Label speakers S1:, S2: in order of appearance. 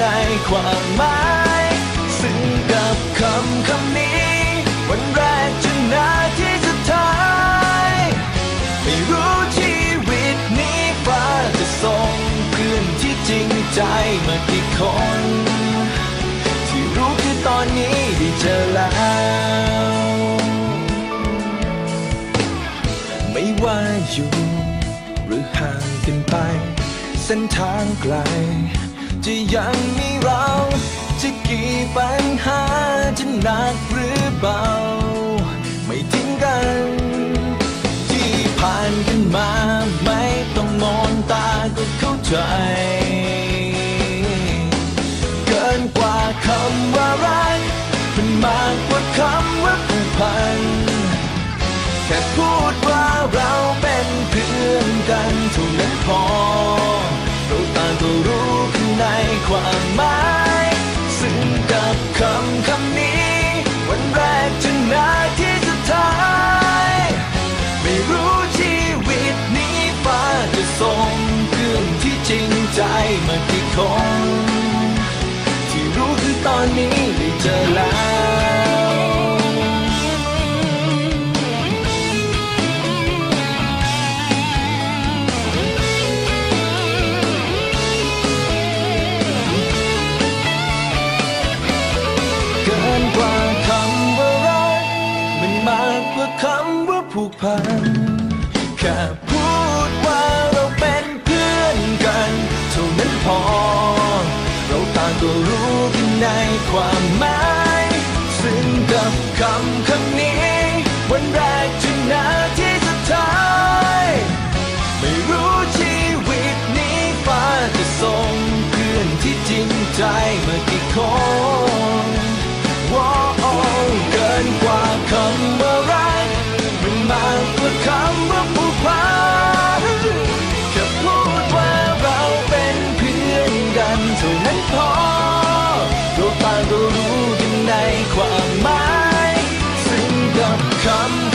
S1: ในความหมายซึ่งกับคำคำนี้ วันแรกจนนาทีสุดท้าย ไม่รู้ชีวิตนี้ฟ้าจะส่งเพื่อนที่จริงใจมากี่คน ที่รู้คือตอนนี้ได้เจอแล้ว ไม่ว่าอยู่ หรือห่างกันไป เส้นทางไกล จะยังมีเรา จะกี่ปัญหาจะหนักหรือเบา ไม่ทิ้งกัน ที่ผ่านกันมาไม่ต้องมองตาก็เข้าใจ ความหมายซึ่งกับคำคำนี้ วันแรกจนนาทีสุดท้าย ไม่รู้ชีวิตนี้ฟ้าจะส่งเพื่อนที่จริงใจมากี่คนที่รู้คือตอนนี้ากกว่าคำว่าผูกพัน แค่พูดว่าเราเป็นเพื่อนกันเท่านั้นพอ เราต่างก็รู้กันในความหมาย ซึ่งกับคำคำนี้ come